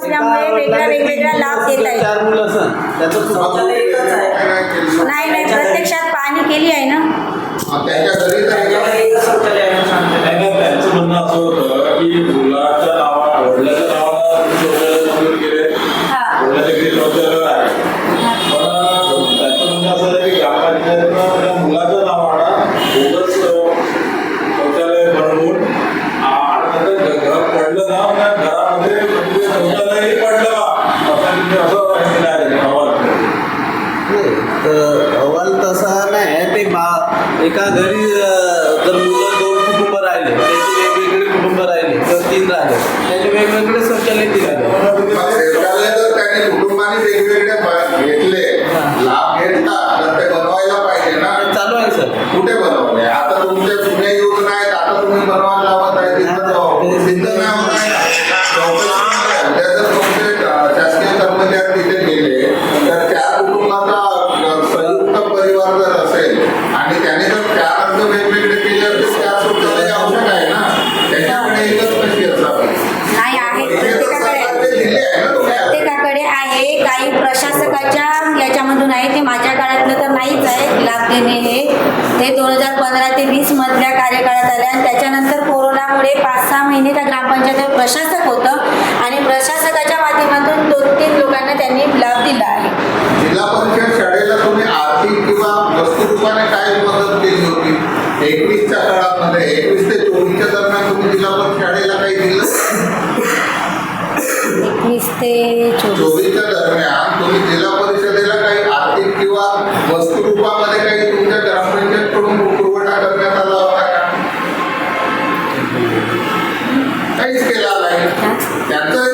असल्यामुळे वेगळ्या वेगवेगळ्या लाभ देत आहेत चार मुलं असं. त्याचं शौचालय एकच आहे. नाही नाही प्रत्यक्षात पाहणी केली आहे ना? त्यांचं म्हणणं असं होतं की मुलाच्या नावा वडिलाच्या नावानं त्याचे वेगवेगळे शौचालय काळामधून आहे ते माझ्या काळातलं तर नाहीच आहे. लाभ देणे हे ते दोन हजार पंधरा ते वीस मधल्या कार्यकाळात आले आणि त्याच्यानंतर कोरोनामुळे पाच सहा महिने त्या ग्रामपंचायत प्रशासक होतं आणि प्रशासकाच्या माध्यमातून दोन तीन लोकांना त्यांनी लाभ दिला आहे. जिल्हा परिषद शाळेला तुम्ही आर्थिक किंवा वस्तुरूपाने काय मदत केली होती? एकवीसच्या काळामध्ये एकवीस ते चोवीसच्या दरम्यान तुम्ही जिल्हा परिषद शाळेला काही एकवीस ते चोवीस. दरम्यान तुम्ही जिल्हा परिषदेला काही आर्थिक किंवा वस्तुरूपामध्ये काही तुमच्या ग्रामपंचायतकडून पुरवठा करण्यात आला होता का? काहीच केला नाही. त्यांचं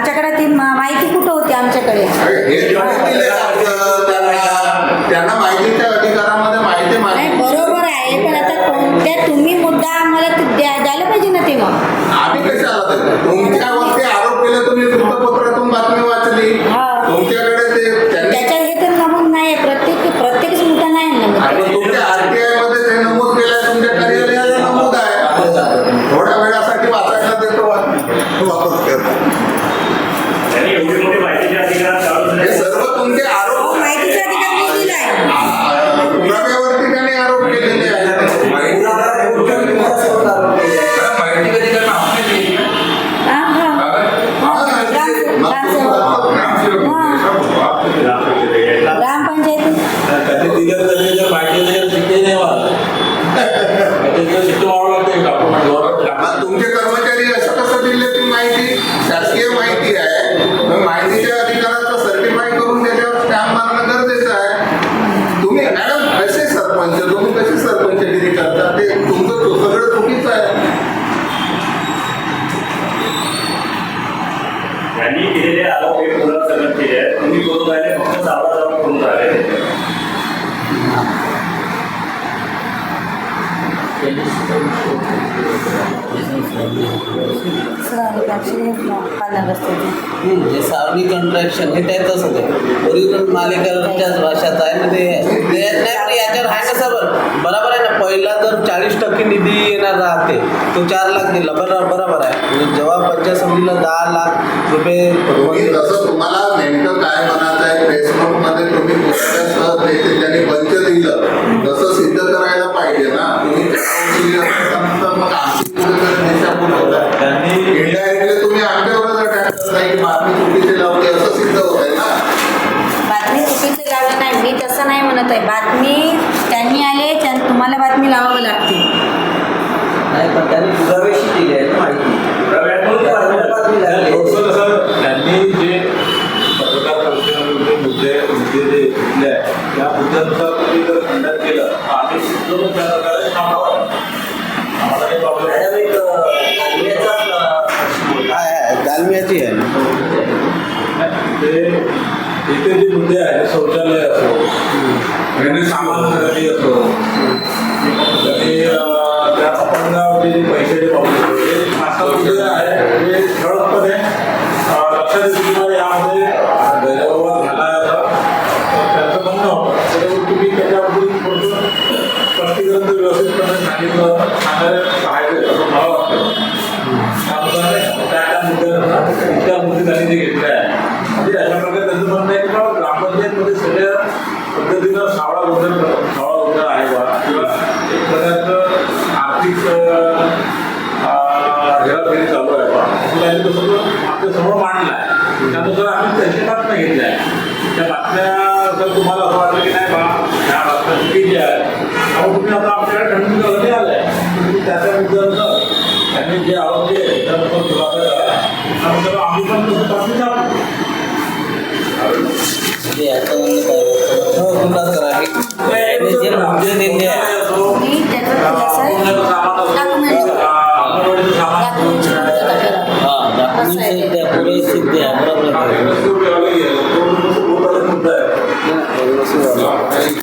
आमच्याकडे ती माहिती कुठं होती आमच्याकडे? त्यांना माहितीच्या अधिकारामध्ये माहिती नाही बरोबर आहे पण आता कोणत्या तुम्ही मुद्दा आम्हाला द्यायला पाहिजे ना ते मग. आम्ही कशाला देतो तुमच्यावरती आरोप केले तुम्ही वृत्तपत्रातून बातमी वाचली. हा. तुमच्याकडे ते हे तर नमूद नाही प्रत्येक प्रत्येकच मुद्दा नाही नमूद सावळा जाऊन करून जे पालन रस्त्याचे हे सावनी कॉन्ट्रॅक्शन हे त्यातच होते ओरिजिनल मालिकाच्याच भाषात आहे ना ते. नाही पण याच्यावर आहे कसं बरं? बरोबर आहे ना? पहिला जर चाळीस टक्के निधी येणार राहते. तो चार लाख दिला. बरोबर बरोबर आहे. म्हणजे जेव्हा पंचायत समितीला दहा लाख रुपये तुम्ही जसं तुम्हाला नेमकं काय म्हणायचं आहे फेसबुकमध्ये तुम्ही पुस्तकासह ते त्यांनी पंच दिलं तसं सिद्ध करायला पाहिजे ना. तुम्ही बातमी चुकीची लावली नाही मी तसं नाही म्हणत आहे. बातमी त्यांनी आले तुम्हाला बातमी लावावी लागते. पण त्यांनी पुराव्याशी दिली आहे माहिती. त्यांनी हो, जे मुद्दे मुद्दे त्या मुद्द्यांचा तुम्ही जर आम्ही सिद्ध प्रकारे थांबावा. आम्हाला दालमियाची आहे. इथे जे मुद्दे आहेत शौचालय असो सामान खरेदी असो बातम्या जर तुम्हाला असं वाटलं की नाही बा ह्या बातम्या चुकीच्या आहेत अहो तुम्ही आता आपल्याला थंड करून आलाय तुम्ही त्याचा विचार त्यांनी जे आहोत ते तर तो खुलासा आम्ही पण तसं बातमी जातो याचं जे म्हणजे दिले सिद्ध आहे. 是。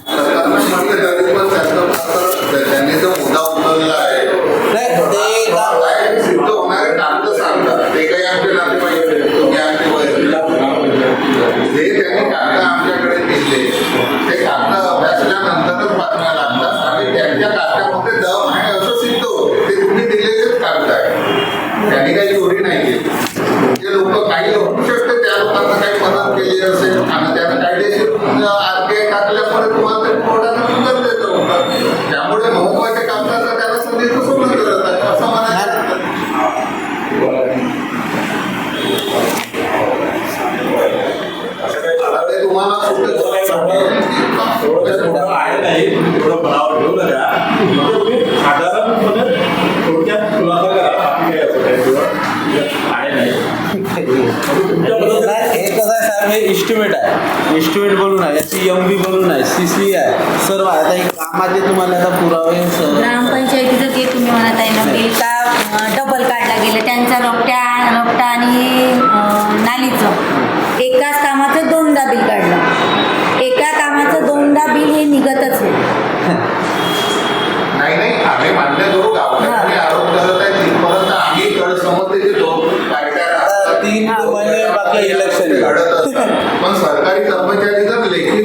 एस्टिमेट बोलून आहे सी एम बी बोलून आहे सी सी आहे. सर्व आता हे कामाचे तुम्हाला आता पुरावे ग्रामपंचायतीचं जे तुम्ही म्हणत आहे ना बिल का डबल काढला गेलं. त्यांचा रोपट्या रोपटा आणि नालीचं. एकाच कामाचं दोनदा बिल काढलं. एका कामाचं दोनदा बिल हे निघतच आहे. तीन इलेक्शन पण सरकारी कर्मचारी जर लेखी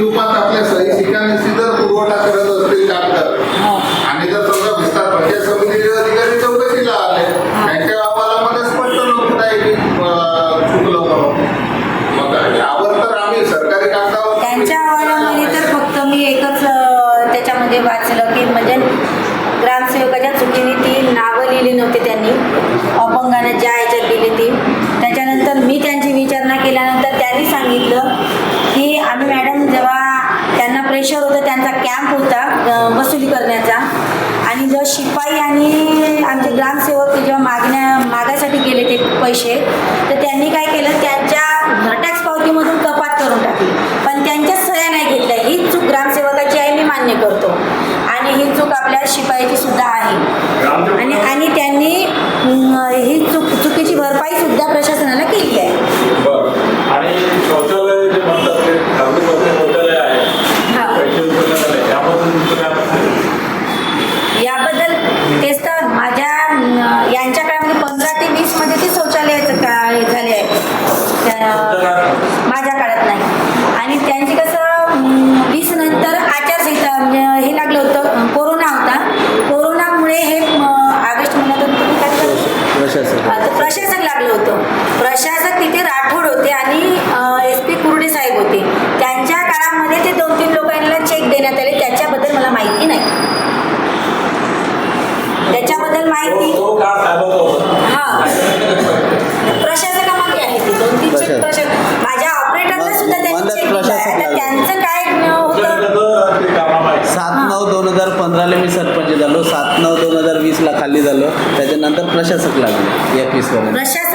ग्रामसेवक जेव्हा मागण्या मागासाठी गेले ते पैसे तर त्यांनी काय केलं? त्यांच्या टॅक्स पावतीमधून कपात करून टाकली. पण त्यांच्या सह्या नाही घेतल्या. ही चूक ग्रामसेवकाची आहे मी मान्य करतो. आणि ही चूक आपल्या शिपायाची सुद्धा आहे. आणि आणि त्यांनी ही चूक चुकीची भरपाई सुद्धा प्रशासनाला केली आहे. यांच्या काळामध्ये पंधरा ते वीसमध्ये ते शौचालयाचं काय हे झाले आहे माझ्या काळात नाही. आणि त्यांची कसं वीस लागले मी सरपंच झालो. सात नऊ दोन हजार वीसला खाली झालो. त्याच्यानंतर प्रशासक लागले एकवीसपर्यंत प्रशासक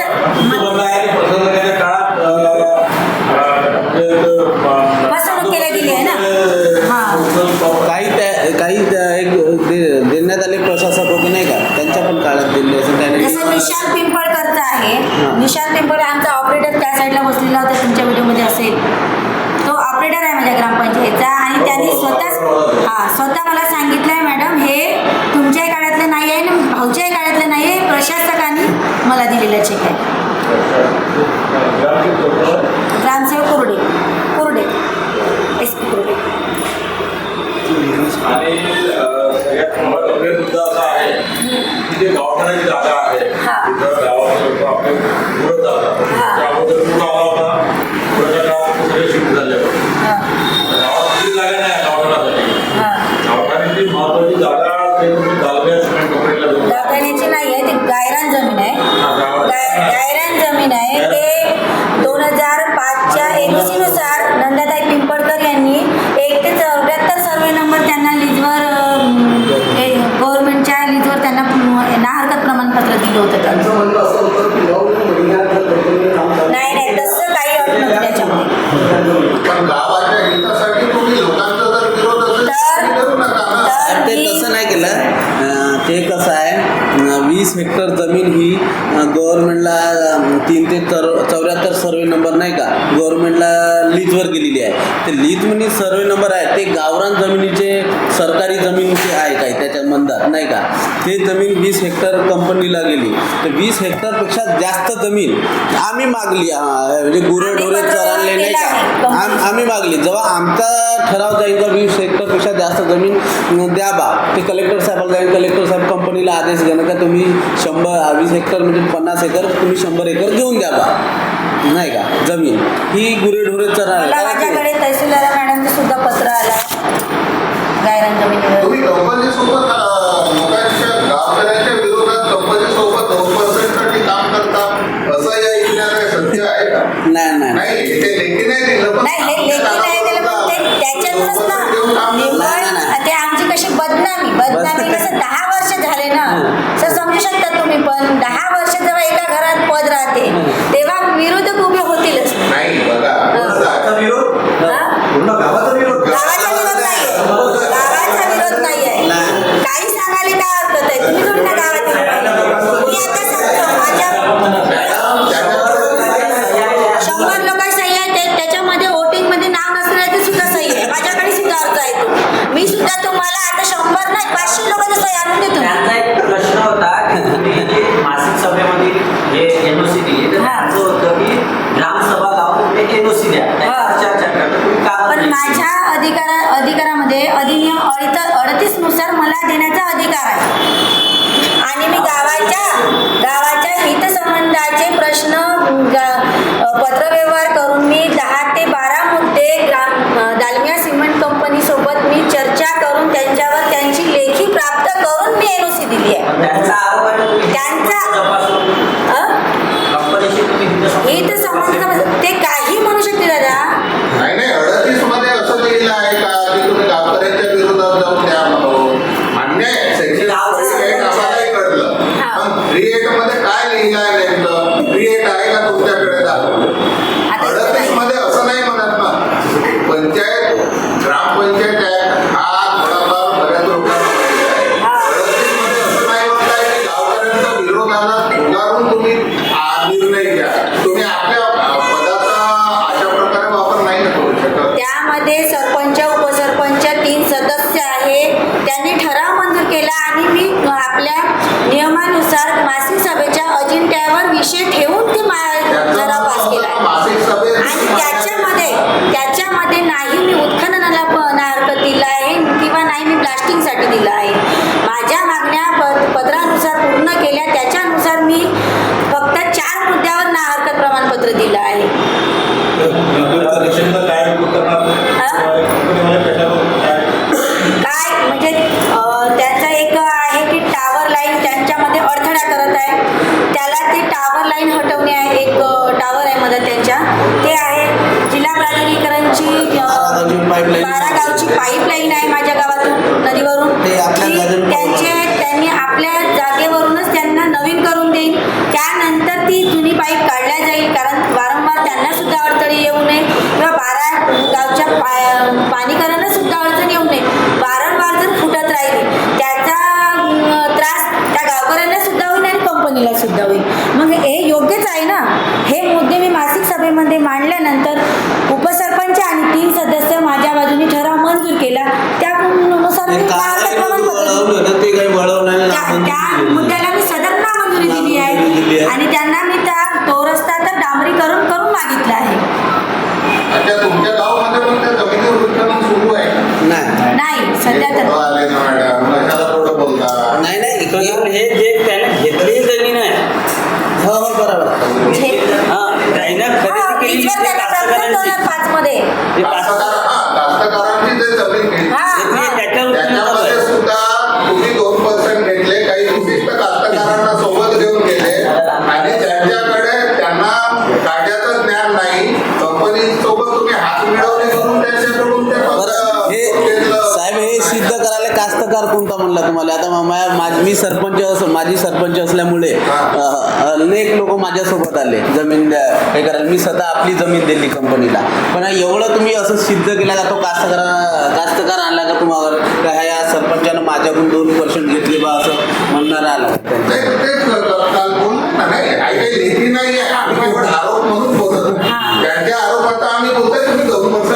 फसवणूक केल्या गेली काही काही एक देण्यात आले प्रशासक होते नाही का? त्यांच्या पण काळात दिले असेल. जसं त्याने विशाल पिंपळकरचा आहे. विशाल पिंपळ आमचा ऑपरेटर त्या साईडला बसलेला होता. तुमच्या व्हिडिओमध्ये असेल. तो ऑपरेटर आहे माझ्या ग्रामपंचायतचा आणि त्यांनी स्वतःच हा स्वतः मला सांगितलं भाऊच्याही काळातलं नाही आहे प्रशासकाने मला दिलेला चेक आहे. ग्रामसेवक कुरडे कुरडे एस पी कुरडे. आणि अं, सगळ्यात मुद्दा असा आहे की ते गावठाणाची जागा आहे. सर्वे नंबर त्यांना लीजवर गव्हर्नमेंटच्या लीजवर त्यांना ना हरकत प्रमाणपत्र दिलं होतं त्यांचं. नाही नाही तसं काही अट नव्हतं त्याच्यामुळे वीस हेक्टर जमीन ही गव्हर्नमेंटला तीन ते चौ चौऱ्याहत्तर सर्वे नंबर नाही का गव्हर्नमेंटला लीजवर गेलेली आहे. ते लीज म्हणजे सर्वे नंबर आहे. ते गावरान जमिनीचे सरकारी जमिनीचे आहे काही त्याच्यात म्हणतात नाही का? ते जमीन वीस हेक्टर कंपनीला गेली. तर वीस हेक्टरपेक्षा जास्त जमीन आम्ही मागली म्हणजे गुरे आम्ही ढोरे पण चरानले नाही का. आम- आम्ही मागली. जेव्हा आमचा ठराव जाईल का वीस हेक्टरपेक्षा जास्त जमीन द्या बा ते कलेक्टर साहेबाला जाईल कलेक्टर साहेब कंपनीला आदेश घेणं का तुम्ही शंभर वीस हेक्टर म्हणजे पन्नास एकर तुम्ही शंभर एकर घेऊन द्या बा. नाही का? जमीन. ही गुरेढोरे माझ्याकडे तहसीलदार मॅडमचं सुद्धा पत्र आलं. गायरान जमिनीवर. तुम्ही कंपनी सोबत लोकांच्या गावकऱ्यांच्या विरोधात कंपनी सोबत दोन पर्सेंटसाठी काम करता असं या इतिहासात सत्य आहे का? नाही नाही. नाही ते लेखी नाही दिलं पण नाही लेखी नाही दिलं पण ते त्याच्यातच ना नाही, नाही. निव्वळ ते आमची कशी बदनामी बदनामी कसं दहा वर्ष झाले ना. सर समजू शकता तुम्ही पण दहा वर्ष जेव्हा एका घरात पद राहते तेव्हा विरोधक उभे होतीलच. हा? गावाचा विरोध? गावाचा विरोध नाही. गावाचा विरोध नाही. आहे लोकांना पुकारून तुम्ही निर्णय घ्या. तुम्ही आपल्या पदाचा अशा प्रकारे वापर नाही करू शकत. त्यामध्ये सरपंच उपसरपंच तीन सदस्य आहे. त्यांनी ठराव मंजूर केला. आणि मी आपल्या नियमानुसार मासिक सभेच्या अजिंठ्यावर विषय ठेवून ते ठराव पास केला. आणि त्याच्यामध्ये त्याच्यामध्ये नाही मी उत्खननाला प- ना हरकत दिला आहे किंवा नाही मी प्लास्टिंगसाठी दिलं आहे. माझ्या मागण्या पत्रानुसार पूर्ण केल्या त्याच्यानुसार मी फक्त चार मुद्द्यावर ना हरकत प्रमाणपत्र दिलं आहे. मदत त्यांच्या. ते आहे जिल्हा प्राधिकरणची बारा गावची पाईपलाईन आहे माझ्या गावातून नदीवरून. त्यांचे त्यांनी आपल्या जागेवरूनच त्यांना नवीन करून देईल. त्यानंतर ती जुनी पाईप काढल्या जाईल कारण वारंवार त्यांना सुद्धा अडचणी येऊ नये. किंवा बारा गावच्या पाणीकरांना सुद्धा अडचण येऊ नये. वारंवार जर फुटत राहिली त्याचा त्रास त्या गावकऱ्यांना सुद्धा होईल आणि कंपनीला सुद्धा होईल. मग हे योग्यच आहे ना? हे मुद्दे मी मासिक सभेमध्ये मांडल्यानंतर उपसरपंच आणि तीन सदस्य माझ्या बाजूने ठराव मंजूर केला. त्यानुसार मी त्या शेअर दोन हजार पाच मध्ये. म्हटलं तुम्हाला? आता मा- मा- मा- मी सरपंच अस माझी सरपंच असल्यामुळे अनेक लोक माझ्यासोबत आले जमीन द्या- हे करायला मी स्वतः आपली जमीन दिली कंपनीला. पण एवढं तुम्ही असं सिद्ध केला का तो कास्तकार कास्तकार आणला का तुम्हाला? का ह्या सरपंचानं माझ्याकडून दोन पर्सेंट घेतले बा असं म्हणणारा आला? नाही आरोप म्हणून बोलत. त्यांच्या आरोपात आम्ही बोलतोय तुम्ही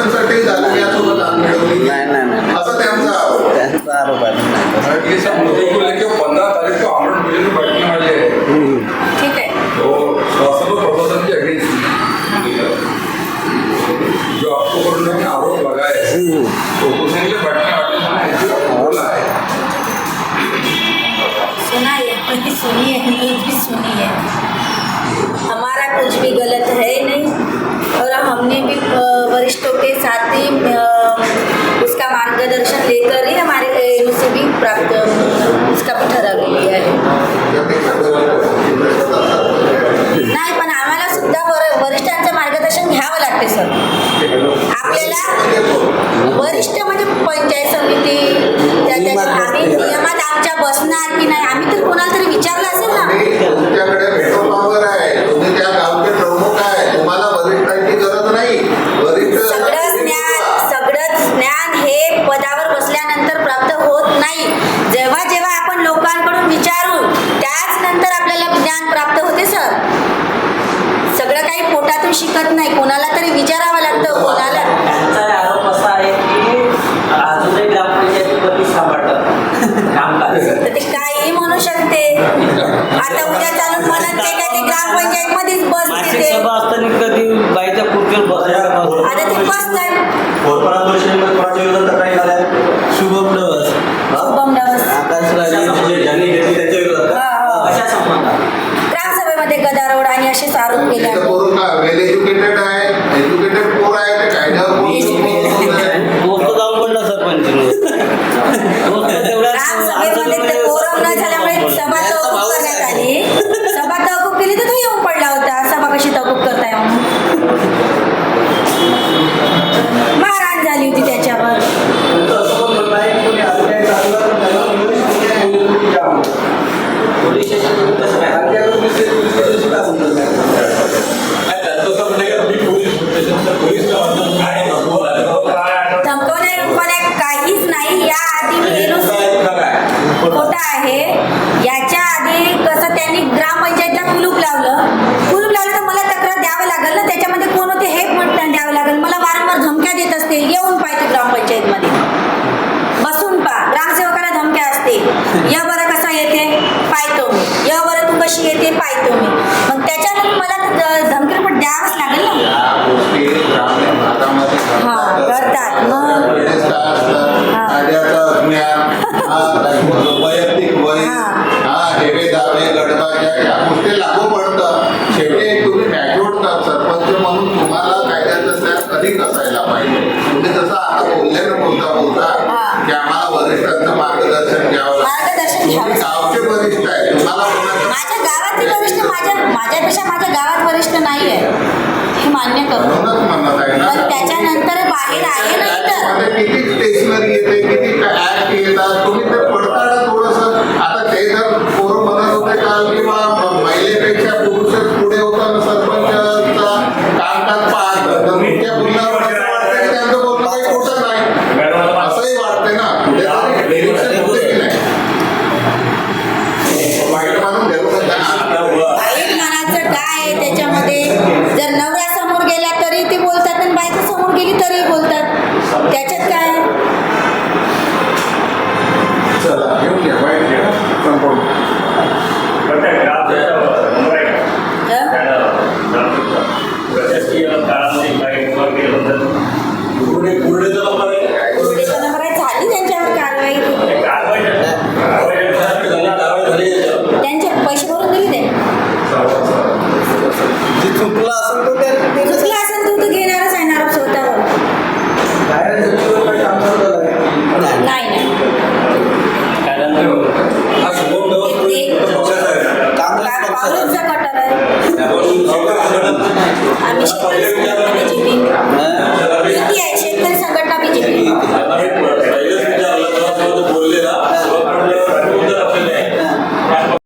शिकत नाही. कोणाला तरी विचारावं लागतं कोणाला? तर ते काहीही म्हणू शकते. आता उद्या चालून म्हणत ते काय ते ग्रामपंचायत मध्येच बस तिथे? कधी बाईच्या खुर्चीवर बसायला आता ते बसतात शुभम नवस शुभम नवस आकाश राजे हा, हा. अशा संबंधात? ग्रामसभेमध्ये गदारोळ आणि असेच आरोप केले तिथं पोरं का वेल एज्युकेटेड आहे एज्युकेटेड पोर आहे ते कायद्यावर बोलून आहे. दोस्त जाऊन पडला सरपंच. ग्रामसभेमध्ये ते कोरम न झाल्यामुळे सभा तहकूब करण्यात आली. सभा तहकूब केली तर तो येऊन पडला होता. सभा कशी तहकूब करताय? म्हणून मी मग त्याच्यानंतर मला ध- धमकी पण द्यावंच लागेल ना हा, करतात. मग? वेळेस काय असतं. कायद्याचं अज्ञान, वैयक्तिक वय हेवे दावे गडबाज्या या गोष्टी लागू पडतं शेवटी तुम्ही मॅच्युअर्ड सरपंच म्हणून तुम्हाला कायद्याचं ज्ञान अधिक असायला पाहिजे तुम्ही जसं आता बोलले ना बोलता बोलता. की आम्हाला वरिष्ठांचं मार्गदर्शन घ्यावं गावचे वरिष्ठ आहे. तुम्हाला माझ्या गावातले वरिष्ठ माझ्या माझ्यापेक्षा माझ्या गावात वरिष्ठ नाही आहे हे मान्य करू. म्हणूनच म्हणत आहे ना. पण त्याच्यानंतर बाहेर आहे ना त्यामध्ये किती स्टेशनरी येते किती ऍक्ट येतात तो असेल तू तर घेणारच आहे ना स्वतःवर? बाहेर नाही नाही. कारण हा आम्ही